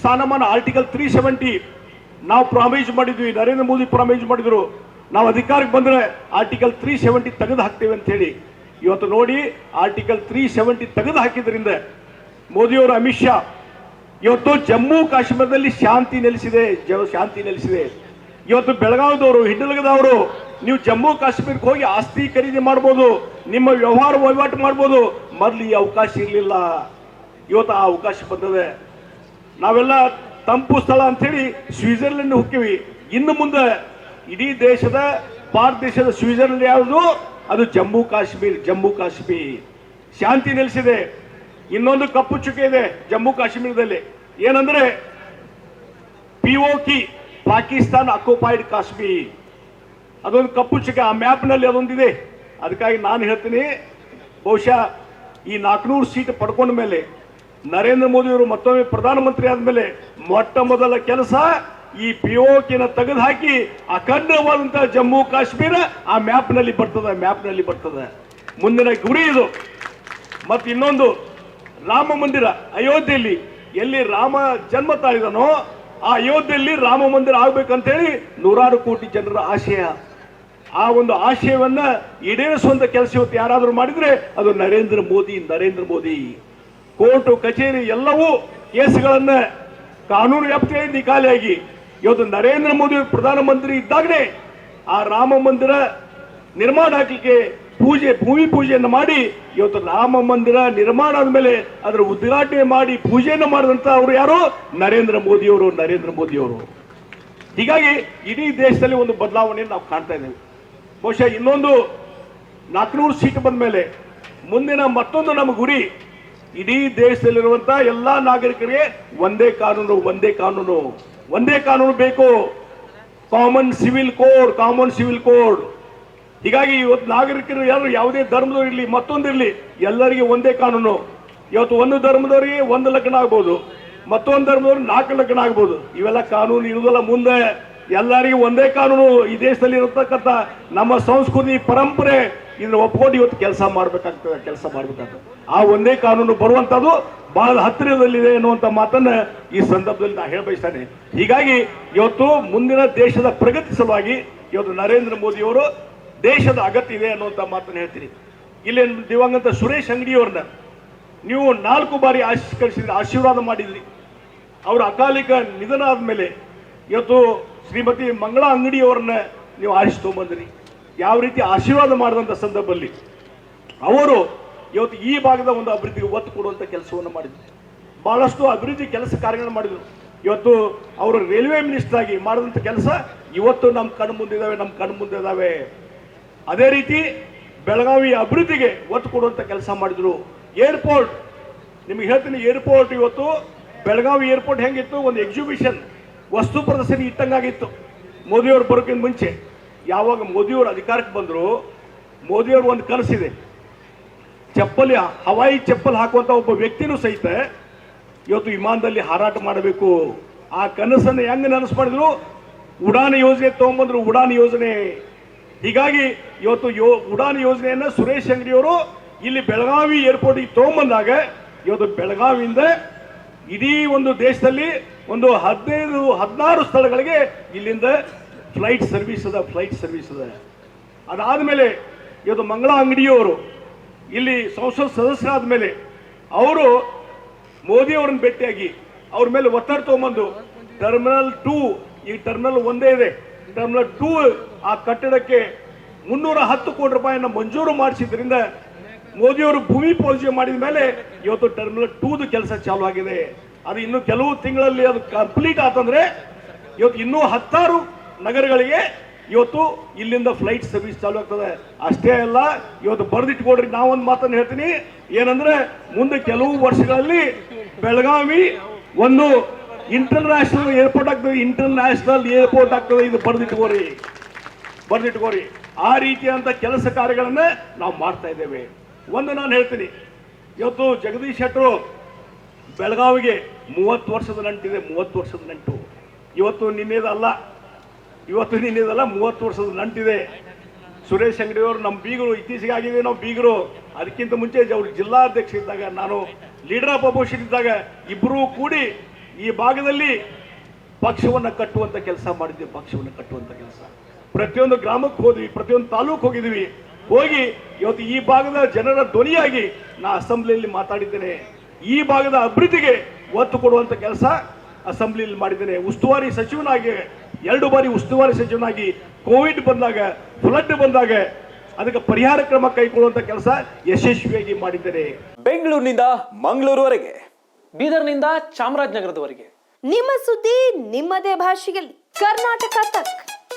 ಸ್ಥಾನಮಾನ article three seventy ನಾವು promise ಮಾಡಿದ್ವಿ, ನರೇಂದ್ರ ಮೋದಿ ಪ್ರಾಮಿಸ್ ಮಾಡಿದ್ರು. ನಾವು ಅಧಿಕಾರಕ್ಕೆ ಬಂದರೆ ಆರ್ಟಿಕಲ್ ತ್ರೀ ಸೆವೆಂಟಿ ತೆಗೆದು ಹಾಕ್ತೇವೆ ಅಂತ ಹೇಳಿ. ಇವತ್ತು ನೋಡಿ ಆರ್ಟಿಕಲ್ ತ್ರೀ ಸೆವೆಂಟಿ ತೆಗೆದು ಹಾಕಿದ್ರಿಂದ ಮೋದಿಯವರು ಅಮಿತ್ ಶಾ, ಇವತ್ತು ಜಮ್ಮು ಕಾಶ್ಮೀರದಲ್ಲಿ ಶಾಂತಿ ನೆಲೆಸಿದೆ ಶಾಂತಿ ನೆಲೆಸಿದೆ. ಇವತ್ತು ಬೆಳಗಾವಿದವರು ಹಿಂಡಲಗದವರು ನೀವು ಜಮ್ಮು ಕಾಶ್ಮೀರಕ್ಕೆ ಹೋಗಿ ಆಸ್ತಿ ಖರೀದಿ ಮಾಡ್ಬೋದು, ನಿಮ್ಮ ವ್ಯವಹಾರ ವಹಿವಾಟು ಮಾಡ್ಬೋದು ಮೊದಲು ಈ ಅವಕಾಶ ಇರಲಿಲ್ಲ. ಇವತ್ತು ಆ ಅವಕಾಶ ಬಂದದೆ. ನಾವೆಲ್ಲ ತಂಪು ಸ್ಥಳ ಅಂತೇಳಿ ಸ್ವಿಟ್ಜರ್ಲೆಂಡ್ ಹೋಗ್ತೀವಿ ಇನ್ನು ಮುಂದೆ ಇಡೀ ದೇಶದ, ಭಾರತ ದೇಶದ ಸ್ವಿಟ್ಜರ್ಲೆಂಡ್ ಯಾವುದು? ಅದು ಜಮ್ಮು ಕಾಶ್ಮೀರ್ ಜಮ್ಮು ಕಾಶ್ಮೀರ್. ಶಾಂತಿ ನೆಲೆಸಿದೆ. ಇನ್ನೊಂದು ಕಪ್ಪು ಚುಕ್ಕೆ ಇದೆ ಜಮ್ಮು ಕಾಶ್ಮೀರದಲ್ಲಿ. ಏನಂದ್ರೆ ಪಿಒಕಿ ಪಾಕಿಸ್ತಾನ್ ಅಕ್ಯುಪೈಡ್ ಕಾಶ್ಮೀರ್. ಅದೊಂದು ಕಪ್ಪು ಚುಕ್ಕೆ. ಆ ಮ್ಯಾಪ್ನಲ್ಲಿ ಅದೊಂದಿದೆ. ಅದಕ್ಕಾಗಿ ನಾನು ಹೇಳ್ತೀನಿ, ಬಹುಶಃ ಈ ನಾಲ್ಕುನೂರು ಸೀಟ್ ಪಡ್ಕೊಂಡ ಮೇಲೆ ನರೇಂದ್ರ ಮೋದಿ ಅವರು ಮತ್ತೊಮ್ಮೆ ಪ್ರಧಾನಮಂತ್ರಿ ಆದ್ಮೇಲೆ ಮೊಟ್ಟ ಮೊದಲ ಕೆಲಸ ಈ ಪಿಒಕಿನ ತೆಗೆದು ಹಾಕಿ ಅಖಂಡವಾದಂತಹ ಜಮ್ಮು ಕಾಶ್ಮೀರ ಆ ಮ್ಯಾಪ್ನಲ್ಲಿ ಬರ್ತದೆ ಮ್ಯಾಪ್ನಲ್ಲಿ ಬರ್ತದೆ. ಮುಂದಿನ ಗುರಿ ಇದು. ಮತ್ತು ಇನ್ನೊಂದು, ರಾಮ ಮಂದಿರ ಅಯೋಧ್ಯೆಯಲ್ಲಿ ಎಲ್ಲಿ ರಾಮ ಜನ್ಮ ತಾಳಿದನೋ ಆ ಅಯೋಧ್ಯೆಯಲ್ಲಿ ರಾಮ ಮಂದಿರ ಆಗ್ಬೇಕಂತೇಳಿ ನೂರಾರು ಕೋಟಿ ಜನರ ಆಶಯ. ಆ ಒಂದು ಆಶಯವನ್ನ ಈಡೇರಿಸುವಂತ ಕೆಲಸ ಇವತ್ತು ಯಾರಾದರೂ ಮಾಡಿದ್ರೆ ಅದು ನರೇಂದ್ರ ಮೋದಿ ನರೇಂದ್ರ ಮೋದಿ. ಕೋರ್ಟು, ಕಚೇರಿ ಎಲ್ಲವೂ ಕೇಸುಗಳನ್ನ ಕಾನೂನು ವ್ಯಾಪ್ತಿಯಲ್ಲಿ ಖಾಲಿಯಾಗಿ. ಇವತ್ತು ನರೇಂದ್ರ ಮೋದಿ ಪ್ರಧಾನಮಂತ್ರಿ ಇದ್ದಾಗಲೇ ಆ ರಾಮ ಮಂದಿರ ನಿರ್ಮಾಣ ಹಾಕಲಿಕ್ಕೆ ಪೂಜೆ, ಭೂಮಿ ಪೂಜೆಯನ್ನು ಮಾಡಿ, ಇವತ್ತು ರಾಮ ಮಂದಿರ ನಿರ್ಮಾಣ ಆದಮೇಲೆ ಅದರ ಉದ್ಘಾಟನೆ ಮಾಡಿ ಪೂಜೆಯನ್ನು ಮಾಡಿದಂತ ಅವರು ಯಾರು? ನರೇಂದ್ರ ಮೋದಿಯವರು ನರೇಂದ್ರ ಮೋದಿಯವರು. ಹೀಗಾಗಿ ಇಡೀ ದೇಶದಲ್ಲಿ ಒಂದು ಬದಲಾವಣೆಯನ್ನು ನಾವು ಕಾಣ್ತಾ ಇದ್ದೇವೆ. ಬಹುಶಃ ಇನ್ನೊಂದು ನಾಲ್ಕುನೂರು ಸೀಟ್ ಬಂದ ಮೇಲೆ ಮುಂದಿನ ಮತ್ತೊಂದು ನಮ್ಮ ಗುರಿ ಇಡೀ ದೇಶದಲ್ಲಿರುವಂತಹ ಎಲ್ಲಾ ನಾಗರಿಕರಿಗೆ ಒಂದೇ ಕಾನೂನು ಒಂದೇ ಕಾನೂನು ಒಂದೇ ಕಾನೂನು ಬೇಕು. Common civil code common civil code ಹೀಗಾಗಿ ಇವತ್ತು ನಾಗರಿಕರು ಯಾರು ಯಾವುದೇ ಧರ್ಮದವ್ರು ಇರಲಿ ಮತ್ತೊಂದಿರಲಿ ಎಲ್ಲರಿಗೆ ಒಂದೇ ಕಾನೂನು. ಇವತ್ತು ಒಂದು ಧರ್ಮದವರಿಗೆ ಒಂದು ಲಗ್ನ ಆಗ್ಬೋದು, ಮತ್ತೊಂದು ಧರ್ಮದವ್ರಿಗೆ ನಾಲ್ಕು ಲಗ್ನ ಆಗ್ಬೋದು. ಇವೆಲ್ಲ ಕಾನೂನು ಇರುವುದಲ್ಲ ಮುಂದೆ. ಎಲ್ಲರಿಗೂ ಒಂದೇ ಕಾನೂನು ಈ ದೇಶದಲ್ಲಿ ಇರತಕ್ಕಂಥ ನಮ್ಮ ಸಂಸ್ಕೃತಿ ಪರಂಪರೆ ಇದನ್ನ ಒಪ್ಕೊಂಡು ಇವತ್ತು ಕೆಲಸ ಮಾಡ್ಬೇಕಾಗ್ತದೆ ಕೆಲಸ ಮಾಡ್ಬೇಕಾಗ್ತದೆ. ಆ ಒಂದೇ ಕಾನೂನು ಬರುವಂಥದ್ದು ಬಹಳ ಹತ್ತಿರದಲ್ಲಿದೆ ಅನ್ನುವಂಥ ಮಾತನ್ನ ಈ ಸಂದರ್ಭದಲ್ಲಿ ನಾನು ಹೇಳ ಬಯಸ್ತೇನೆ. ಹೀಗಾಗಿ ಇವತ್ತು ಮುಂದಿನ ದೇಶದ ಪ್ರಗತಿ ಸಲುವಾಗಿ ಇವತ್ತು ನರೇಂದ್ರ ಮೋದಿಯವರು ದೇಶದ ಅಗತ್ಯ ಇದೆ ಅನ್ನುವಂಥ ಮಾತನ್ನು ಹೇಳ್ತೀನಿ. ಇಲ್ಲಿ ದಿವಂಗತ ಸುರೇಶ್ ಅಂಗಡಿಯವ್ರನ್ನ ನೀವು ನಾಲ್ಕು ಬಾರಿ ಆಶೀರ್ಕರಿಸಿದ್ರಿ ಆಶೀರ್ವಾದ ಮಾಡಿದ್ರಿ. ಅವರ ಅಕಾಲಿಕ ನಿಧನ ಆದ್ಮೇಲೆ ಇವತ್ತು ಶ್ರೀಮತಿ ಮಂಗಳಾ ಅಂಗಡಿಯವರನ್ನ ನೀವು ಆರಿಸಿ ಯಾವ ರೀತಿ ಆಶೀರ್ವಾದ ಮಾಡಿದಂಥ ಸಂದರ್ಭದಲ್ಲಿ ಅವರು ಇವತ್ತು ಈ ಭಾಗದ ಒಂದು ಅಭಿವೃದ್ಧಿಗೆ ಒತ್ತು ಕೊಡುವಂಥ ಕೆಲಸವನ್ನು ಮಾಡಿದ್ರು. ಬಹಳಷ್ಟು ಅಭಿವೃದ್ಧಿ ಕೆಲಸ ಕಾರ್ಯಗಳನ್ನು ಮಾಡಿದ್ರು. ಇವತ್ತು ಅವರು ರೈಲ್ವೆ ಮಿನಿಸ್ಟರ್ ಆಗಿ ಮಾಡಿದಂಥ ಕೆಲಸ ಇವತ್ತು ನಮ್ಮ ಕಣ್ಣು ಮುಂದಿದ್ದಾವೆ ನಮ್ಮ ಕಣ್ಣು ಮುಂದೆ ಇದಾವೆ. ಅದೇ ರೀತಿ ಬೆಳಗಾವಿ ಅಭಿವೃದ್ಧಿಗೆ ಒತ್ತು ಕೊಡುವಂಥ ಕೆಲಸ ಮಾಡಿದ್ರು. ಏರ್ಪೋರ್ಟ್, ನಿಮಗೆ ಹೇಳ್ತೀನಿ ಏರ್ಪೋರ್ಟ್ ಇವತ್ತು ಬೆಳಗಾವಿ ಏರ್ಪೋರ್ಟ್ ಹೆಂಗಿತ್ತು? ಒಂದು ಎಕ್ಸಿಬಿಷನ್ ವಸ್ತು ಪ್ರದರ್ಶನ ಇಟ್ಟಂಗಾಗಿತ್ತು. ಮೋದಿಯವರು ಬರೋಕ್ಕಿಂತ ಮುಂಚೆ. ಯಾವಾಗ ಮೋದಿಯವರು ಅಧಿಕಾರಕ್ಕೆ ಬಂದರು, ಮೋದಿಯವರು ಒಂದು ಕನಸಿದೆ ಚಪ್ಪಲಿ, ಹವಾಯಿ ಚಪ್ಪಲಿ ಹಾಕುವಂಥ ಒಬ್ಬ ವ್ಯಕ್ತಿನೂ ಸಹಿತ ಇವತ್ತು ವಿಮಾನದಲ್ಲಿ ಹಾರಾಟ ಮಾಡಬೇಕು. ಆ ಕನಸನ್ನು ಹೆಂಗೆ ನನಸು ಮಾಡಿದ್ರು? ಉಡಾನ್ ಯೋಜನೆ ತೊಗೊಂಬಂದ್ರು. ಉಡಾನ್ ಯೋಜನೆ. ಹೀಗಾಗಿ ಇವತ್ತು ಯೋ, ಉಡಾನ್ ಯೋಜನೆಯನ್ನು ಸುರೇಶ್ ಅಂಗಡಿಯವರು ಇಲ್ಲಿ ಬೆಳಗಾವಿ ಏರ್ಪೋರ್ಟಿಗೆ ತೊಗೊಂಬಂದಾಗ, ಇವತ್ತು ಬೆಳಗಾವಿಯಿಂದ ಇಡೀ ಒಂದು ದೇಶದಲ್ಲಿ ಒಂದು ಹದಿನೈದು, ಹದಿನಾರು ಸ್ಥಳಗಳಿಗೆ ಇಲ್ಲಿಂದ ಫ್ಲೈಟ್ ಸರ್ವಿಸ್ ಅದ, ಫ್ಲೈಟ್ ಸರ್ವಿಸ್ ಅದ. ಅದಾದ ಮೇಲೆ ಇವತ್ತು ಮಂಗಳ ಅಂಗಡಿಯವರು, ಇಲ್ಲಿ ಸಂಸತ್ ಸದಸ್ಯರಾದ ಮೇಲೆ ಅವರು ಮೋದಿ ಅವರನ್ನು ಭೇಟಿಯಾಗಿ ಅವ್ರ ಮೇಲೆ ಒತ್ತಡ ತಗೊಂಬಂದು ಟರ್ಮಿನಲ್ ಟೂ, ಈ ಟರ್ಮಿನಲ್ ಒಂದೇ ಇದೆ. ಟರ್ಮಿನಲ್ ಟೂ ಆ ಕಟ್ಟಡಕ್ಕೆ ಮುನ್ನೂರ ಹತ್ತು ಕೋಟಿ ರೂಪಾಯಿಯನ್ನು ಮಂಜೂರು ಮಾಡಿಸಿದ್ರಿಂದ ಮೋದಿಯವರು ಭೂಮಿ ಪೂಜೆ ಮಾಡಿದ ಮೇಲೆ ಇವತ್ತು ಟರ್ಮಿನಲ್ ಟೂದು ಕೆಲಸ ಚಾಲು ಆಗಿದೆ. ಅದು ಇನ್ನು ಕೆಲವು ತಿಂಗಳಲ್ಲಿ ಅದು ಕಂಪ್ಲೀಟ್ ಆತಂದ್ರೆ ಇವತ್ತು ಇನ್ನೂ ಹತ್ತಾರು ನಗರಗಳಿಗೆ ಇವತ್ತು ಇಲ್ಲಿಂದ ಫ್ಲೈಟ್ ಸರ್ವಿಸ್ ಚಾಲು ಆಗ್ತದೆ. ಅಷ್ಟೇ ಅಲ್ಲ, ಇವತ್ತು ಬರೆದಿಟ್ಕೊಡ್ರಿ, ನಾವೊಂದು ಮಾತನ್ನು ಹೇಳ್ತೀನಿ. ಏನಂದ್ರೆ ಮುಂದೆ ಕೆಲವು ವರ್ಷಗಳಲ್ಲಿ ಬೆಳಗಾವಿ ಒಂದು ಇಂಟರ್ನ್ಯಾಷನಲ್ ಏರ್ಪೋರ್ಟ್ ಆಗ್ತದೆ. ಇಂಟರ್ನ್ಯಾಷನಲ್ ಏರ್ಪೋರ್ಟ್ ಆಗ್ತದೆ. ಇದು ಬರೆದಿಟ್ಕೋರಿ ಬರೆದಿಟ್ಕೋರಿ ಆ ರೀತಿಯಾದಂಥ ಕೆಲಸ ಕಾರ್ಯಗಳನ್ನ ನಾವು ಮಾಡ್ತಾ ಇದ್ದೇವೆ. ಒಂದು ನಾನು ಹೇಳ್ತೀನಿ. ಇವತ್ತು ಜಗದೀಶ್ ಶೆಟ್ಟರು ಬೆಳಗಾವಿಗೆ ಮೂವತ್ತು ವರ್ಷದ ನಂಟಿದೆ, ಮೂವತ್ತು ವರ್ಷದ ನಂಟು. ಇವತ್ತು ನಿನ್ನೆದಲ್ಲ ಇವತ್ತು ನಿನ್ನೆದಲ್ಲ ಮೂವತ್ತು ವರ್ಷದ ನಂಟಿದೆ. ಸುರೇಶ್ ಅಂಗಡಿಯವರು ನಮ್ಮ ಬೀಗರು, ಇತ್ತೀಚೆಗೆ ಆಗಿದೆ ನಾವು ಬೀಗರು. ಅದಕ್ಕಿಂತ ಮುಂಚೆ ಅವರು ಜಿಲ್ಲಾಧ್ಯಕ್ಷ ಇದ್ದಾಗ, ನಾನು ಲೀಡರ್ ಆಫ್ ಅಪೋಸಿಷನ್ ಇದ್ದಾಗ ಇಬ್ಬರೂ ಕೂಡಿ ಈ ಭಾಗದಲ್ಲಿ ಪಕ್ಷವನ್ನು ಕಟ್ಟುವಂಥ ಕೆಲಸ ಮಾಡಿದ್ದೆ, ಪಕ್ಷವನ್ನು ಕಟ್ಟುವಂಥ ಕೆಲಸ. ಪ್ರತಿಯೊಂದು ಗ್ರಾಮಕ್ಕೆ ಹೋದ್ವಿ, ಪ್ರತಿಯೊಂದು ತಾಲೂಕು ಹೋಗಿದ್ವಿ. ಹೋಗಿ ಇವತ್ತು ಈ ಭಾಗದ ಜನರ ಧ್ವನಿಯಾಗಿ ನಾ ಅಸೆಂಬ್ಲಿಯಲ್ಲಿ ಮಾತಾಡಿದ್ದೇನೆ. ಈ ಭಾಗದ ಅಭಿವೃದ್ಧಿಗೆ ಒತ್ತು ಕೊಡುವಂತ ಕೆಲಸ ಅಸೆಂಬ್ಲಿಯಲ್ಲಿ ಮಾಡಿದ್ದೇನೆ. ಉಸ್ತುವಾರಿ ಸಚಿವನಾಗಿ ಎರಡು ಬಾರಿ ಉಸ್ತುವಾರಿ ಸಚಿವನಾಗಿ ಕೋವಿಡ್ ಬಂದಾಗ ಫ್ಲಡ್ ಬಂದಾಗ ಅದಕ್ಕೆ ಪರಿಹಾರ ಕ್ರಮ ಕೈಗೊಳ್ಳುವಂತ ಕೆಲಸ ಯಶಸ್ವಿಯಾಗಿ ಮಾಡಿದ್ದೇನೆ. ಬೆಂಗಳೂರಿನಿಂದ ಮಂಗಳೂರುವರೆಗೆ ಬೀದರ್ನಿಂದ ಚಾಮರಾಜನಗರದವರೆಗೆ. ನಿಮ್ಮ ಸುದ್ದಿ ನಿಮ್ಮದೇ ಭಾಷೆಯಲ್ಲಿ. ಕರ್ನಾಟಕ ತಕ್.